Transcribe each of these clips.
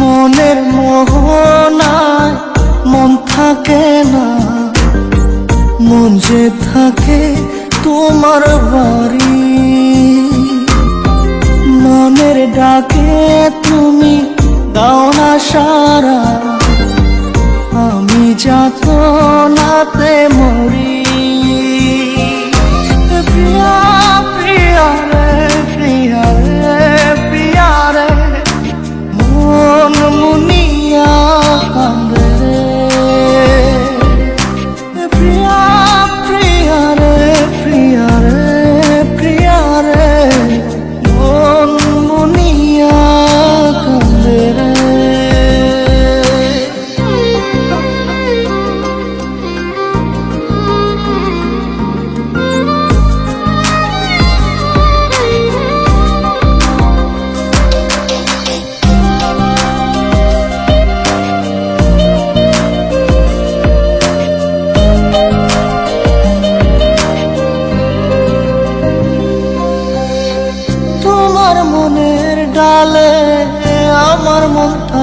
মনের মোহনায় মন থাকে না মন যে থাকে তোমার বাড়ি। মনের ডাকে তুমি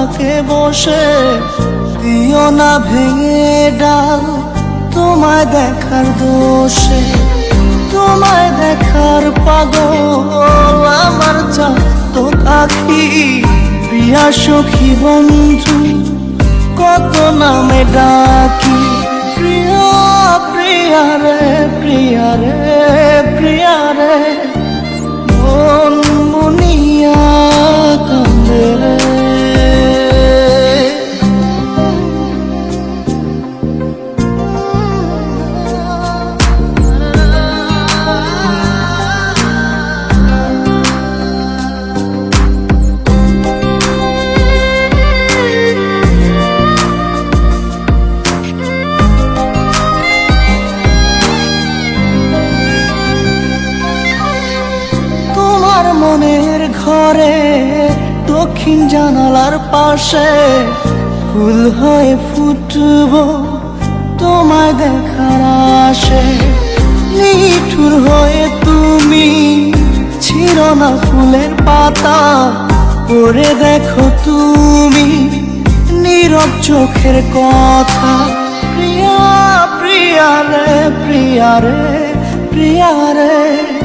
মনটাকে বসে দিও না ভেঙে ডাল। তোমায় দেখার দোষে, তোমায় দেখার পাগল। আমার তো আখি প্রিয়া সখী বন্ধু, কত নামে ডাকি। প্রিয়া প্রিয়া মনের ঘরে দক্ষিণ জানালার পাশে ফুল হয়ে ফুটব তোমায় দেখার আসে নিঠুর হয়ে তুমি ছিল না ফুলের পাতা, পরে দেখো তুমি নীরব চোখের কথা। প্রিয়া প্রিয়া রে প্রিয়া রে প্রিয়া রে।